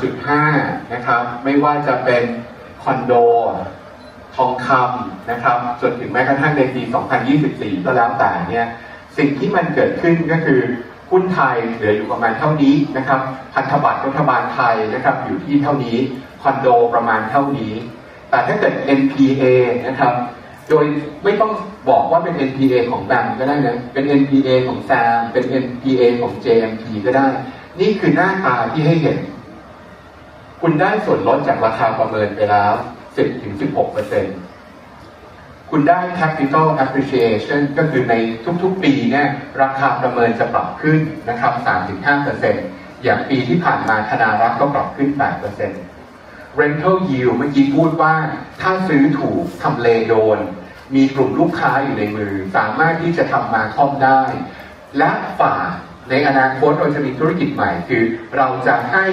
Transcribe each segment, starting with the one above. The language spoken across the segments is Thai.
3.5 นะครับ ไม่ว่าจะเป็นคอนโด ทองคำนะครับ จนถึงแม้กระทั่งในปี 2024 ก็แล้วแต่เนี่ย สิ่งที่มันเกิดขึ้นก็คือหุ้นไทยเหลืออยู่ประมาณเท่านี้นะครับ พันธบัตรรัฐบาลไทยนะครับ อยู่ที่เท่านี้ คอนโดประมาณเท่านี้ แต่ถ้าเกิด NPA นะครับ โดยไม่ต้องบอกว่าเป็น NPA ของแบมก็ได้นะ เป็น NPA ของแซม เป็น NPA ของ JMP ก็ได้ นี่คือหน้าตาที่ให้เห็น คุณได้ส่วนลดจากราคาประเมินไปแล้ว 10-16%เปอร์เซ็นต์คุณได้ capital appreciation ก็คือในทุกๆ ปีเนี่ยราคาประเมินจะปรับขึ้นนะครับ 3-5%อย่างปีที่ผ่านมาธนารักษ์ก็ปรับขึ้น 8% rental yield เมื่อกี้พูดว่าถ้าซื้อถูกทำเลโดน มีกลุ่มลูกค้าอยู่ในมือ สามารถที่จะทำมาคอมได้ และฝาก ในอนาคตเราจะมีธุรกิจใหม่ คือเราจะให้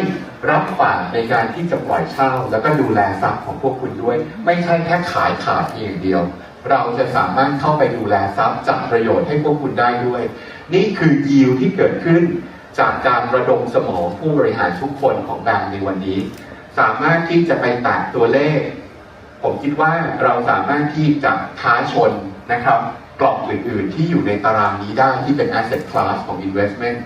รับฝากในการที่จะปล่อยเช่า แล้วก็ดูแลทรัพย์ของพวกคุณด้วย ไม่ใช่แค่ขายขาดเพียงเดียว เราจะสามารถเข้าไปดูแลทรัพย์จัดประโยชน์ให้พวกคุณได้ด้วย นี่คือยิวที่เกิดขึ้นจากการระดมสมองผู้บริหารทุกคนของแบงก์ในวันนี้ สามารถที่จะไปแตะตัวเลข ผมคิดว่าเราสามารถที่จะท้าชนนะครับ กล่องอื่น ๆ ที่อยู่ในตารางนี้ได้ที่เป็น asset class ของ investment